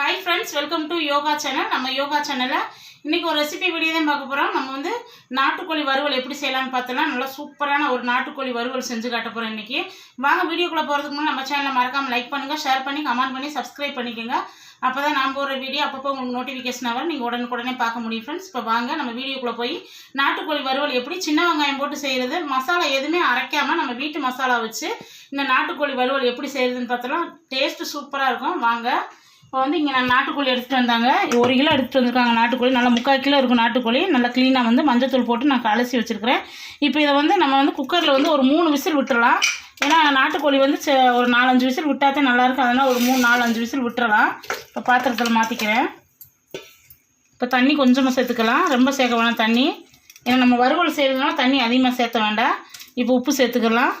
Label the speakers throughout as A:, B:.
A: Hi friends welcome to yoga channel நம்ம யோகா சேனலில் இன்றைக்கி ஒரு ரெசிபி வீடியோ தான் பார்க்க போகிறோம் நம்ம வந்து நாட்டுக்கோழி வறுவல் எப்படி செய்யலாம்னு பார்த்தோன்னா நல்லா சூப்பரான ஒரு நாட்டுக்கோழி வறுவல் செஞ்சு காட்ட போகிறோம் இன்றைக்கி வாங்க வீடியோக்குள்ளே போகிறதுக்கு முன்னாடி நம்ம சேனலை மறக்காமல் லைக் பண்ணுங்கள் ஷேர் பண்ணி கமெண்ட் பண்ணி சப்ஸ்கிரைப் பண்ணிக்கோங்க. அப்போ தான் நான் போகிற வீடியோ அப்பப்போ உங்களுக்கு நோட்டிஃபிகேஷன் வரும். நீங்கள் உடனுக்குடனே பார்க்க முடியும் ஃப்ரெண்ட்ஸ் இப்போ வாங்க நம்ம வீடியோக்குள்ளே போய் நாட்டுக்கோழி வறுவல் எப்படி சின்ன வெங்காயம் போட்டு செய்கிறது மசாலா எதுவுமே அரைக்காமல் நம்ம வீட்டு மசாலா வச்சு இந்த நாட்டுக்கோழி வறுவல் எப்படி செய்கிறதுன்னு பார்த்தோன்னா டேஸ்ட்டு சூப்பராக இருக்கும். வாங்க இப்போ வந்து இங்கே நான் நாட்டுக்கோழி எடுத்துகிட்டு வந்தாங்க. ஒரு கிலோ எடுத்துகிட்டு வந்திருக்காங்க நாட்டுக்கோழி. நல்லா முக்கால் கிலோ இருக்கும் நாட்டுக்கோழி. நல்லா க்ளீனாக வந்து மஞ்சத்தூள் போட்டு நான் அலசி வச்சுருக்கிறேன். இப்போ இதை வந்து நம்ம வந்து குக்கரில் வந்து ஒரு மூணு விசில் விட்டுறலாம். ஏன்னா நாட்டுக்கோழி வந்து ஒரு நாலஞ்சு விசில் விட்டால் தான் நல்லாயிருக்கும் அதனால் ஒரு மூணு நாலு அஞ்சு விசில் விட்டுறலாம். இப்போ பாத்திரத்தில் மாற்றிக்கிறேன் இப்போ தண்ணி கொஞ்சமாக சேர்த்துக்கலாம். ரொம்ப சேர்க்க வேணாம் தண்ணி. ஏன்னா நம்ம வறுவல் செய்கிறதுனால தண்ணி அதிகமாக சேர்த்த வேண்டாம். இப்போ உப்பு சேர்த்துக்கலாம்.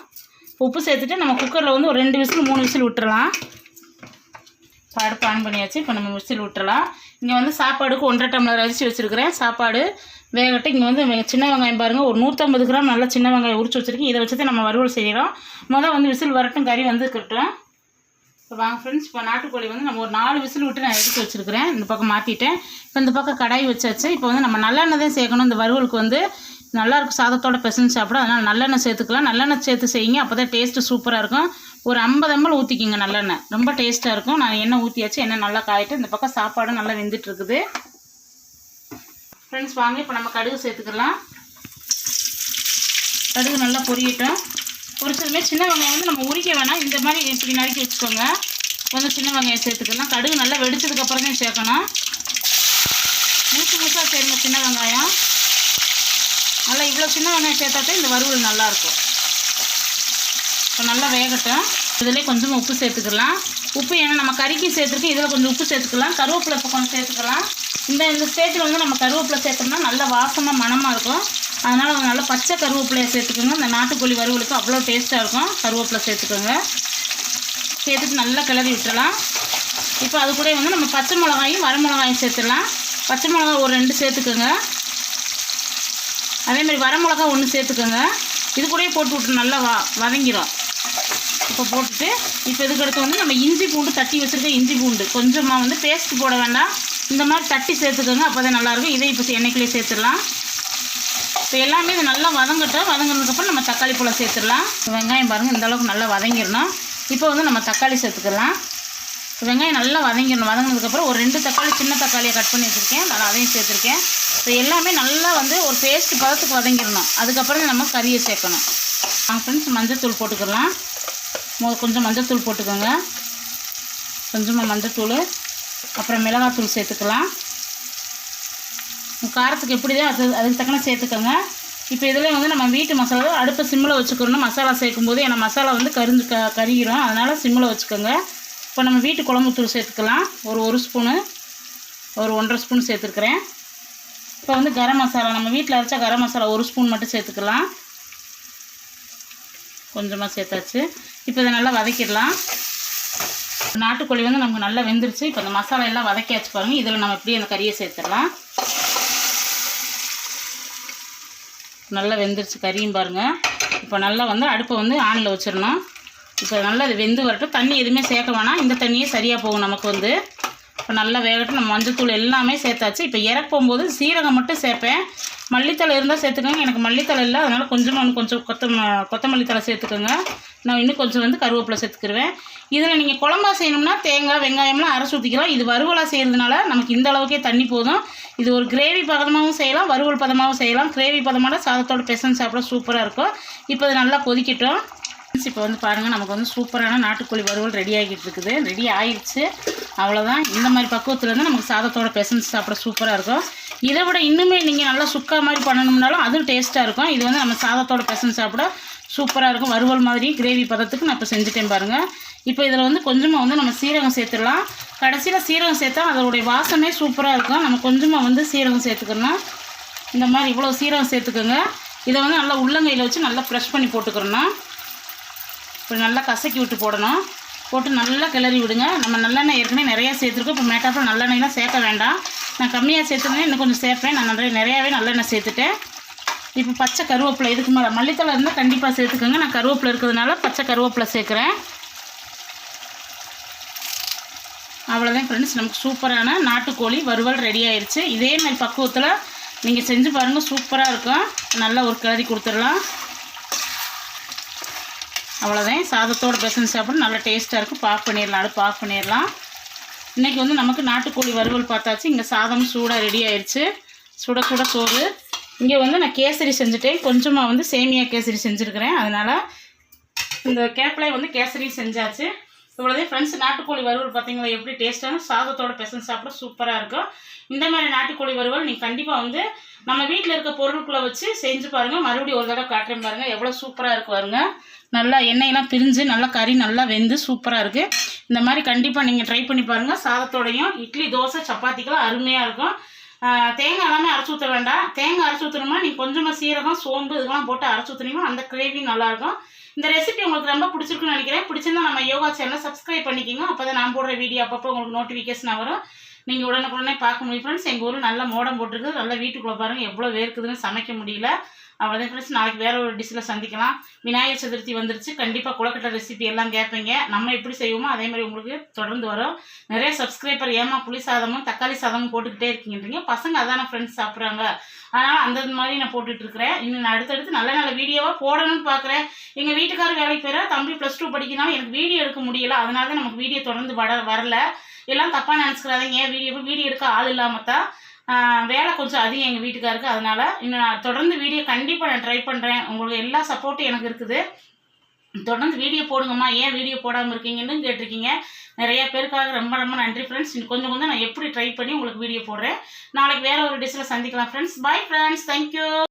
A: உப்பு சேர்த்துட்டு நம்ம குக்கரில் வந்து ஒரு ரெண்டு விசில் மூணு விசில் விட்டுறலாம். அடுப்பு ஆன் பண்ணியாச்சு. இப்போ நம்ம விசில் விட்டுறலாம் இங்கே வந்து சாப்பாடுக்கு ஒன்றரை டம்ளர் அரிசி வச்சுருக்கிறேன். சாப்பாடு வேகட்டு இங்கே வந்து சின்ன வெங்காயம் பாருங்கள் ஒரு நூற்றம்பது கிராம் நல்ல சின்ன வெங்காயம் உரிச்சு வச்சுருக்கேன். இதை வச்சு நம்ம வறுவல் செய்கிறோம் முதல் வந்து விசில் வரட்டும். கறி வந்து இருக்கட்டும். இப்போ வாங்க ஃப்ரெண்ட்ஸ் இப்போ நாட்டுக்கோழி வந்து நம்ம ஒரு நாலு விசில் விட்டு நான் எடுத்து வச்சுருக்கிறேன். இந்த பக்கம் மாற்றிட்டேன் இப்போ இந்த பக்கம் கடாய் வச்சாச்சு. இப்போ வந்து நம்ம நல்லெண்ணெய் தான் சேர்க்கணும். இந்த வறுவலுக்கு வந்து நல்லாயிருக்கும் சாதத்தோட பிசைஞ்சு சாப்பிட அதனால் நல்லெண்ணெய் சேர்த்துக்கலாம். நல்லெண்ணெய் சேர்த்து செய்யுங்க. அப்போ தான் டேஸ்ட்டு சூப்பராக இருக்கும். ஒரு ஐம்பது எம்எல் ஊற்றிக்கிங்க நல்லெண்ணெய். ரொம்ப டேஸ்ட்டாக இருக்கும். நான் எண்ணெய் ஊற்றியாச்சு எண்ணெய் நல்லா காயிட்டு இந்த பக்கம் சாப்பாடும் நல்லா வெந்துட்டுருக்குது. ஃப்ரெண்ட்ஸ் வாங்க இப்போ நம்ம கடுகு சேர்த்துக்கலாம். கடுகு நல்லா பொரியட்டும். பொரிச்சதுமே சின்ன வெங்காயம் வந்து நம்ம உரிக்க வேணாம். இந்த மாதிரி இப்படி நறுக்கி வச்சுக்கோங்க. கொஞ்சம் சின்ன வெங்காயம் சேர்த்துக்கலாம். கடுகு நல்லா வெடிச்சதுக்கப்புறம் தான் சேர்க்கணும். முழுசு முழுசாக சேருங்க சின்ன வெங்காயம். நல்லா இவ்வளோ சின்ன வெங்காயம் சேர்த்தாத்தான் இந்த வறுவல் நல்லாயிருக்கும் இப்போ நல்லா வேகட்டும். இதிலே கொஞ்சம் உப்பு சேர்த்துக்கலாம். உப்பு ஏன்னா நம்ம கறிக்கு சேர்த்துருக்கு இதில் கொஞ்சம் உப்பு சேர்த்துக்கலாம். கருவேப்பிலை இப்போ கொஞ்சம் சேர்த்துக்கலாம். இந்த இந்த ஸ்டேஜில் வந்து நம்ம கருவேப்பிலை சேர்த்தோம்னா நல்ல வாசமாக மணமாக இருக்கும். அதனால் நல்லா பச்சை கருவேப்பிலையை சேர்த்துக்கோங்க. இந்த நாட்டுக்கோழி வறுவலுக்கு அவ்வளோ டேஸ்ட்டாக இருக்கும். கருவேப்பிலை சேர்த்துக்கோங்க. சேர்த்துட்டு நல்லா கிளறி விட்டுடலாம் இப்போ அது கூட வந்து நம்ம பச்சை மிளகாயும் வரமிளகாயும் சேர்த்துடலாம். பச்சை மிளகாய் ஒரு ரெண்டு சேர்த்துக்கோங்க. அதே மாதிரி ஒன்று சேர்த்துக்கோங்க. இது கூடயே போட்டு விட்டு நல்லா வ வதங்கிடும் இப்போ போட்டுட்டு இப்போ இதுக்கடுத்து வந்து நம்ம இஞ்சி பூண்டு தட்டி வச்சுருக்க இஞ்சி பூண்டு. கொஞ்சமாக வந்து பேஸ்ட் போட வேண்டாம். இந்த மாதிரி தட்டி சேர்த்துக்கோங்க அப்போ தான் நல்லாயிருக்கும். இதை இப்போ எண்ணெய்க்குள்ளே சேர்த்துடலாம். இப்போ எல்லாமே இது நல்லா வதங்கட்டும். வதங்கினதுக்கப்புறம் நம்ம தக்காளி பழம் சேர்த்துடலாம். வெங்காயம் பாருங்கள் இந்த அளவுக்கு நல்லா வதங்கிடணும். இப்போ வந்து நம்ம தக்காளி சேர்த்துக்கலாம். வெங்காயம் நல்லா வதங்கிடணும். வதங்கினதுக்கப்புறம் ஒரு ரெண்டு தக்காளி சின்ன தக்காளியை கட் பண்ணி வச்சுருக்கேன். நான் அதையும் சேர்த்துருக்கேன். இப்போ எல்லாமே நல்லா வந்து ஒரு பேஸ்ட் பதத்துக்கு வதங்கிடணும். அதுக்கப்புறம் நம்ம கறியை சேர்க்கணும். ஃப்ரெண்ட்ஸ் ஃப்ரெண்ட்ஸ் மஞ்சத்தூள் போட்டுக்கலாம். கொஞ்சம் மஞ்சத்தூள் போட்டுக்கோங்க. கொஞ்சமாக மஞ்சத்தூள் அப்புறம் மிளகாத்தூள் சேர்த்துக்கலாம். காரத்துக்கு எப்படி தான் அது அதுக்கு தக்கன சேர்த்துக்கோங்க. இப்போ இதில் வந்து நம்ம வீட்டு மசாலா அடுப்பை சிம்மில் வச்சுக்கணும் மசாலா சேர்க்கும்போது ஏன்னா மசாலா வந்து கரிஞ்சு க கருகிரும். அதனால் சிம்மில் வச்சுக்கோங்க. இப்போ நம்ம வீட்டு குழம்புத்தூள் சேர்த்துக்கலாம். ஒரு ஒரு ஸ்பூனு ஒரு ஒன்றரை ஸ்பூன் சேர்த்துருக்குறேன். இப்போ வந்து கரம் மசாலா நம்ம வீட்டில் அரைச்சா கரம் மசாலா ஒரு ஸ்பூன் மட்டும் சேர்த்துக்கலாம். கொஞ்சமாக சேர்த்தாச்சு. இப்போ இதை நல்லா வதக்கிடலாம். நாட்டுக்கோழி வந்து நமக்கு நல்லா வெந்துருச்சு. இப்போ அந்த மசாலா எல்லாம் வதக்கியாச்சு பாருங்கள் இதில் நம்ம இப்படியே அந்த கறியை சேர்த்துடலாம். நல்லா வெந்துருச்சு கறியும் பாருங்கள் இப்போ நல்லா வந்து அடுப்பை வந்து ஆனில் வச்சிடணும். இப்போ நல்லா இது வெந்து வரட்டும். தண்ணி எதுவுமே சேர்க்க வேணாம். இந்த தண்ணியே சரியாக போகும் நமக்கு வந்து. இப்போ நல்லா வேகட்டும். நம்ம மஞ்சள் தூள் எல்லாமே சேர்த்தாச்சு. இப்போ இறக்கும்போது சீரகம் மட்டும் சேர்ப்பேன். மல்லித்தலை இருந்தால் சேர்த்துக்கோங்க. எனக்கு மல்லித்தலை இல்லை அதனால் கொஞ்சமாக இன்னும் கொஞ்சம் கொத்தம கொத்தமல்லி தலை சேர்த்துக்கோங்க. நான் இன்னும் கொஞ்சம் வந்து கருவேப்பிலை சேர்த்துக்கிடுவேன் இதில் நீங்கள் குழம்பா செய்யணும்னா தேங்காய் வெங்காயம்லாம் அரைச்சி ஊற்றிக்கலாம் இது வறுவலாக செய்கிறதுனால நமக்கு இந்த அளவுக்கே தண்ணி போதும். இது ஒரு கிரேவி பதமாகவும் செய்யலாம் வறுவல் பதமாகவும் செய்யலாம். கிரேவி பதமான சாதத்தோட பெசன் சாப்பிட சூப்பராக இருக்கும். இப்போ இது நல்லா கொதிக்கட்டும். இப்போ வந்து பாருங்கள் நமக்கு வந்து சூப்பரான நாட்டுக்கோழி வறுவல் ரெடி ஆகிட்டு இருக்குது. ரெடி ஆயிடுச்சு அவ்வளோதான் இந்த மாதிரி பக்குவத்துலேருந்து நமக்கு சாதத்தோட பெசன்ஸ் சாப்பிட சூப்பராக இருக்கும். இதை விட இன்னுமே நீங்கள் நல்லா சுக்கா மாதிரி பண்ணணும்னாலும் அதுவும் டேஸ்ட்டாக இருக்கும். இது வந்து நம்ம சாதத்தோட பெசன்ஸ் சாப்பிட சூப்பராக இருக்கும். வறுவல் மாதிரி கிரேவி பதத்துக்கு நான் இப்போ செஞ்சுட்டேன் பாருங்கள் இப்போ இதில் வந்து கொஞ்சமாக வந்து நம்ம சீரகம் சேர்த்துடலாம். கடைசியில் சீரகம் சேர்த்தா அதோடைய வாசமே சூப்பராக இருக்கும். நம்ம கொஞ்சமாக வந்து சீரகம் சேர்த்துக்கணும் இந்த மாதிரி இவ்வளோ சீரகம் சேர்த்துக்கோங்க. இதை வந்து நல்லா உள்ளங்கையில் வச்சு நல்லா ப்ரெஷ் பண்ணி போட்டுக்கிறோன்னா இப்படி நல்லா கசக்கி விட்டு போடணும். போட்டு நல்லா கிளறி விடுங்க. நம்ம நல்லெண்ணெய் ஏற்கனவே நிறையா சேர்த்துருக்கோம். இப்போ மேட்டாப்பில் நல்லெண்ணெய்லாம் சேர்க்க வேண்டாம். நான் கம்மியாக சேர்த்துருந்தேன் இன்னும் கொஞ்சம் சேர்ப்பேன். நான் நிறைய நிறையாவே நல்லெண்ணெய் சேர்த்துட்டேன். இப்போ பச்சை கருவேப்பிலை இதுக்கு மேலே மல்லித்தலை இருந்தால் கண்டிப்பாக சேர்த்துக்கோங்க. நான் கருவேப்பிலை இருக்கிறதுனால பச்சை கருவேப்பிலை சேர்க்குறேன். அவ்வளோதான் ஃப்ரெண்ட்ஸ் நமக்கு சூப்பரான நாட்டுக்கோழி வறுவல் ரெடி ஆயிடுச்சு இதே மாதிரி பக்குவத்தில் நீங்கள் செஞ்சு பாருங்கள் சூப்பராக இருக்கும். நல்லா ஒரு கிளறி கொடுத்துடலாம். அவ்வளோதான் சாதத்தோட பிசைஞ்சு சாப்பிட நல்லா டேஸ்ட்டாக இருக்கும். பாக் பண்ணிடலாம் அடுப்பு ஆஃப் பண்ணிடலாம் இன்றைக்கி வந்து நமக்கு நாட்டுக்கோழி வறுவல் பார்த்தாச்சு. இங்கே சாதம் சூடாக ரெடி ஆயிடுச்சு சுட சுட சோறு. இங்கே வந்து நான் கேசரி செஞ்சுட்டேன். கொஞ்சமாக வந்து சேமியா கேசரி செஞ்சுருக்கிறேன். அதனால் இந்த கேப்பிலே வந்து கேசரி செஞ்சாச்சு. இவ்வளோதே ஃப்ரெண்ட்ஸ் நாட்டுக்கோழி வறுவல் பார்த்தீங்களா எப்படி டேஸ்ட்டான சாதத்தோட பெசன் சாப்பிட சூப்பராக இருக்கும். இந்த மாதிரி நாட்டுக்கோழி வறுவல் நீங்கள் கண்டிப்பாக வந்து நம்ம வீட்டில் இருக்க பொருட்களை வச்சு செஞ்சு பாருங்கள் மறுபடியும் ஒரு தடவை காட்டுறேன் பாருங்கள் எவ்வளோ சூப்பராக இருக்கு பாருங்க. நல்லா எண்ணெயெல்லாம் பிரிஞ்சு நல்லா கறி நல்லா வெந்து சூப்பராக இருக்குது இந்த மாதிரி கண்டிப்பாக நீங்கள் ட்ரை பண்ணி பாருங்கள் சாதத்தோடையும் இட்லி தோசை சப்பாத்திக்கெல்லாம் அருமையாக இருக்கும். தேங்காய் எல்லாமே அரைச்சி ஊற்ற வேண்டாம். தேங்காய் அரைச்சி ஊற்றணுமா நீங்கள் கொஞ்சமாக சீரகம் சோம்பு இதெல்லாம் போட்டு அரைச்சி ஊற்றுனீங்கன்னா அந்த கிரேவி நல்லாயிருக்கும். இந்த ரெசிபி உங்களுக்கு ரொம்ப பிடிச்சிருக்குன்னு நினைக்கிறேன். பிடிச்சிருந்தா நம்ம யோகா சேனலை சப்ஸ்கிரைப் பண்ணிக்கோங்க. அப்போ தான் நான் போடுற வீடியோ அப்பப்போ உங்களுக்கு நோட்டிஃபிகேஷன் வரும். நீங்கள் உடனுக்குடனே பார்க்க முடியும் ஃப்ரெண்ட்ஸ் எங்கள் ஊரில் நல்ல மோடம் போட்டிருக்கு. நல்லா வீட்டுக்குள்ளே பாருங்கள் எவ்வளோ வேர்க்குதுன்னு சமைக்க முடியல. அவ்வளோதான் ஃப்ரெண்ட்ஸ் நாளைக்கு வேறு ஒரு டிஷ்ஷில் சந்திக்கலாம். விநாயகர் சதுர்த்தி வந்துருச்சு. கண்டிப்பாக குளக்கட்டை ரெசிபி எல்லாம் கேட்பீங்க நம்ம எப்படி செய்வோமோ அதே மாதிரி உங்களுக்கு தொடர்ந்து வரும். நிறைய சப்ஸ்கிரைபர் ஏமா புளி சாதமும் தக்காளி சாதமும் போட்டுக்கிட்டே இருக்கீங்கன்றீங்க. பசங்க அதான ஃப்ரெண்ட்ஸ் சாப்பிட்றாங்க. அதனால் அந்த மாதிரி நான் போட்டுட்ருக்கிறேன் இன்னும் நான் அடுத்தடுத்து நல்ல நல்ல வீடியோவாக போடணும்னு பார்க்குறேன் எங்கள் வீட்டுக்காரர் வேலைக்கு போயிற தம்பி ப்ளஸ் டூ படிக்கணும் எனக்கு வீடியோ எடுக்க முடியல. அதனால தான் நமக்கு வீடியோ தொடர்ந்து வர வரல. எல்லாம் தப்பாக நினச்சிக்கிறாதீங்க. ஏன் வீடியோ வீடியோ எடுக்க ஆள் இல்லாமல் தான். வேலை கொஞ்சம் அதிகம் எங்கள் வீட்டுக்காருக்கு. அதனால் இன்னும் நான் தொடர்ந்து வீடியோ கண்டிப்பாக நான் ட்ரை பண்ணுறேன் உங்களுக்கு எல்லா சப்போர்ட்டும் எனக்கு இருக்குது. தொடர்ந்து வீடியோ போடுங்கம்மா. ஏன் வீடியோ போடாமல் இருக்கீங்கன்னு கேட்டிருக்கீங்க. நிறைய பேருக்காக ரொம்ப ரொம்ப நன்றி ஃப்ரெண்ட்ஸ் கொஞ்சம் கொஞ்சம் நான் எப்படி ட்ரை பண்ணி உங்களுக்கு வீடியோ போடுறேன். நாளைக்கு வேறு ஒரு டிஷ்ஷில் சந்திக்கலாம் ஃப்ரெண்ட்ஸ் பை ஃப்ரெண்ட்ஸ் தேங்க்யூ